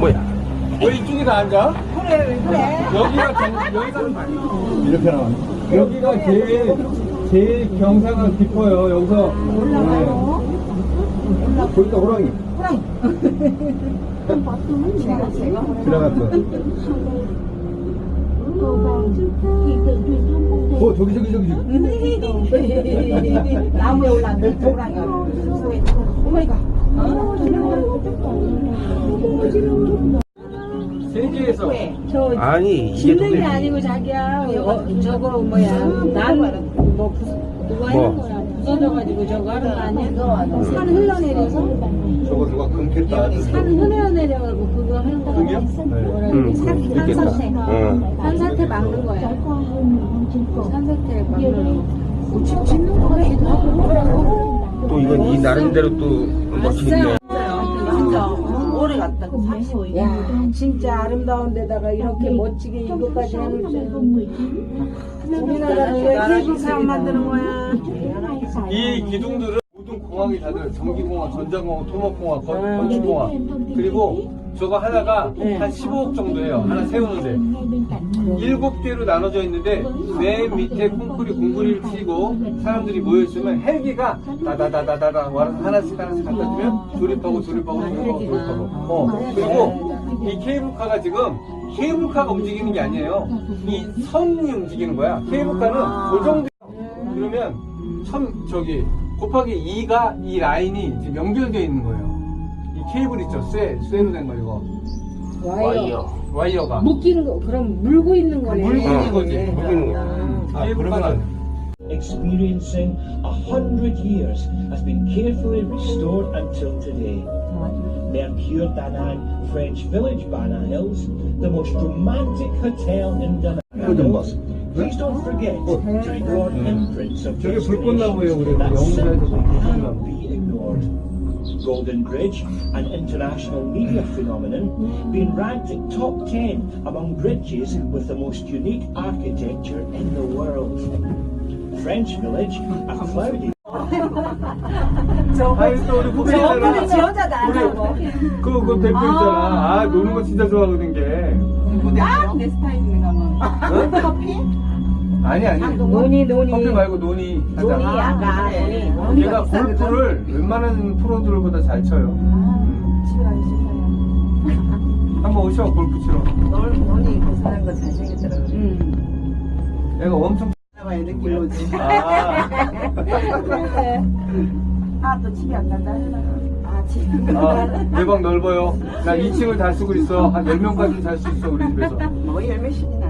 뭐야? 왜 이쪽에 다 앉아? 그래 왜 그래? 여기가 경, 여기가 이렇게 나와. 여기가 제일 제일 경사가 깊어요. 여기서 올라가요. 거기가 호랑이. 제가 제가 들어갔어. 어 저기 저기 저기 저기. 나무에 올랐는데 도랑이가 오마이갓 세계에서 저 아니 이게 짓는 게 도대체 아니고 자기야. 어, 저거 뭐야? 뭐 부, 그거 하는 뭐? 거야? 부서져가지고 저거 하는 거 아니야? 산 흘러내려서? 저거 누가 금겠다. 산 흘러내려가고 그거 하는 거 그러지? 산, 그렇겠다. 산사태. 응. 산사태 막는 거야. 산사태 막는 거 집- 짓는 이건 이 나름대로 또 멋지네. 진짜 오래 갔다. 그 35일 야. 진짜 아름다운 데다가 이렇게 멋지게 이거까지 해놓을 줄 우리나라는 왜 케이블카 안 만드는 거야? 이 기둥들은 모든 공항이 다들 전기공항, 전자공항, 토목공항, 건- 건축공항 그리고 저거 하나가 네. 한 15억 정도예요. 하나 세우는데 일곱 개로 나눠져 있는데 맨 밑에 콘크리 공구리를 치고 사람들이 모여 있으면 헬기가 다다다다다다 와서 하나씩 하나씩 갖다 주면 조립하고 조립하고 조립하고 조립하고. 어 그리고 이 케이블카가 지금 케이블카가 움직이는 게 아니에요. 이 선이 움직이는 거야. 케이블카는 고정돼. 그러면 천 저기 곱하기 2가 이 라인이 지금 연결되어 있는 거예요. 이 케이블 있죠, 쇠 쇠로 된 거 이거 와이어 와이어가 묶이는 거 그럼 물고 있는 거네 물고 있는 거지. 네. 물고 있는 거. 음, 아, 케이블카는 experiencing a hundred years has been carefully restored until today. Mercure Danang French village, Bana Hills, the most romantic hotel in Danang Hills. Please don't forget to record imprints of 저게 불꽃나무예요, 우리 simply 불꽃나무. cannot be ignored. Golden Bridge, an international media phenomenon, being ranked at top 10 among bridges with the most unique architecture in the world. French Village, a cloudy 아니 또 우리 후배잖아 저 여자다 뭐. 그, 그 대표 있잖아 아 노는 거 진짜 좋아하거든 걔 아내 스타일인가 뭐 커피? 아니 아니. 논이 논이 커피 말고 논이 하잖아 논이 아가 논이 걔가 골프를 웬만한 프로들보다 잘 쳐요. 집에 가기 싫어요. 한번 오셔 골프 치러. 논이 그 사람 거 잘생겼더라고 응. 내가 엄청 느낌 오지. 아, 아또 집에 안 간다? 아 아 대박 넓어요. 나 2층을 다 쓰고 있어. 한 10명까지 잘 수 있어 우리 집에서. 뭐 열매씩이나